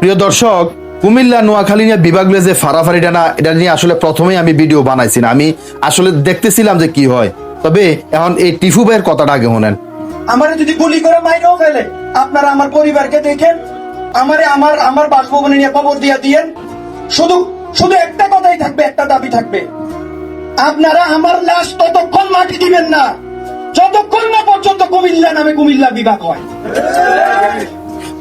প্রিয় দর্শক, কুমিল্লা, নোয়াখালী নিয়ে বিভাগলে যে ফারাফারিটা না এটা নিয়ে আসলে প্রথমেই আমি ভিডিও বানাইছি না। আমি আসলে দেখতেছিলাম যে কি হয়। তবে এখন এই টিফু ভাইয়ের কথাটা আগে শোনেন। আমারে যদি গুলি করে মাইরেও ফেলে, আপনারা আমার পরিবারকে দেখেন, আমারে আমার আমার বাসভবনে নিয়ে খবর দিয়ে দিয়েন। শুধু শুধু একটা কথাই থাকবে, একটা দাবি থাকবে। আপনারা আমার লাশ ততক্ষণ মাটি দিবেন না, যতক্ষণ না পর্যন্ত কুমিল্লা নামে কুমিল্লা বিভাগ হয়।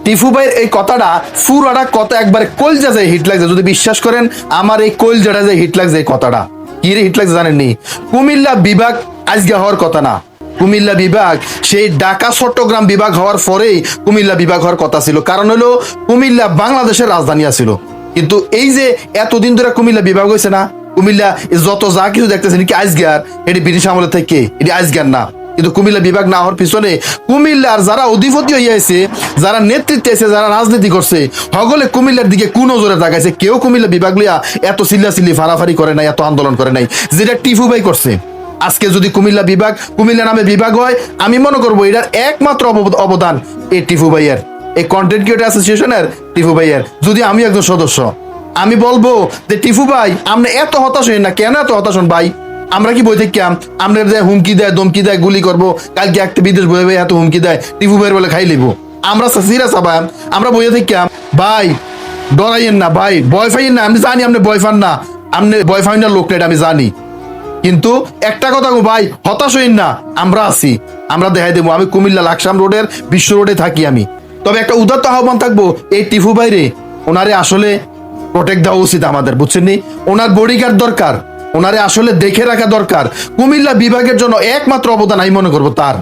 টিফু ভাইয়ের এই কথাটা পুরাটা কথা একবারে কলজা যায় হিট লাগছে। যদি বিশ্বাস করেন, আমার এই কলজাটা যায় হিট লাগছে এই কথাটা। কি রে হিট লাগছে জানেননি? কুমিল্লা বিভাগ আজকে হওয়ার কথা না। কুমিল্লা বিভাগ, সেই ঢাকা, চট্টগ্রাম বিভাগ হওয়ার পরেই কুমিল্লা বিভাগ হওয়ার কথা ছিল। কারণ হলো, কুমিল্লা বাংলাদেশের রাজধানী আছিল। কিন্তু এই যে এতদিন ধরে কুমিল্লা বিভাগ হয়েছে না, কুমিল্লা যত যা কিছু দেখতেছেন কি আজগার এটি ব্রিটিশ আমলের থেকে, এটি আজগার না। কিন্তু কুমিল্লা বিভাগ না হওয়ার পিছনে কুমিল্লার যারা অধিপতি হইয়াছে, যারা নেতৃত্বে আছে, যারা রাজনীতি করছে, সকলে কুমিল্লার দিকে কোন নজরে তাকাইছে। কেউ কুমিল্লা বিভাগ লিয়া এত চিল্লাচিল্লি ফারাফারি করে নাই, এত আন্দোলন করে নাই, যেটা টিফু ভাই করছে। আজকে যদি কুমিল্লা বিভাগ, কুমিল্লা নামে বিভাগ হয়, আমি মনে করব এটার একমাত্র অব- অবদান এই টিফু ভাইয়ের। এই কন্টেন্ট ক্রিয়েটর অ্যাসোসিয়েশনের টিফু ভাইয়ের, যদি আমি একজন সদস্য। আমি বলব যে, টিফু ভাই, আপনি এত হতাশ হই না, কেন এত হতাশ হন ভাই? আমরা কি বই থেকে আমরা দেয় হুমকি দেয় দমকি দেয়, গুলি করব, কালকে একটা বিদেশ বই এত হুমকি দেয় টিফু ভাইয়ের বলে খাই লিবো আমরা সিরিয়াস আবার আমরা বইয়ে থেকে, ভাই, ডরাইয়েন না, ভাই বয় ফাইন না, আমি জানি আপনি বয় ফান না, আপনি বয় ফাইনার লোক এটা আমি জানি। কিন্তু একটা কথা ভাই, হতাশ হইন না, আমরা আছি, আমরা দেখাই দেবো, আমি কুমিল্লা লাকসাম রোডের, বিশ্ব রোডে থাকি আমি। তবে একটা উদাত্ত আহ্বান থাকব, এই টিফু বাইরে ওনারে আসলে প্রোটেক্ট দেওয়া উচিত আমাদের, বুঝছেন নি? ওনার বডিগার্ড দরকার। ওনারে আসলে দেখে রাখা দরকার। কুমিল্লা বিভাগের জন্য একমাত্র অবদান আমি মনে করব তার।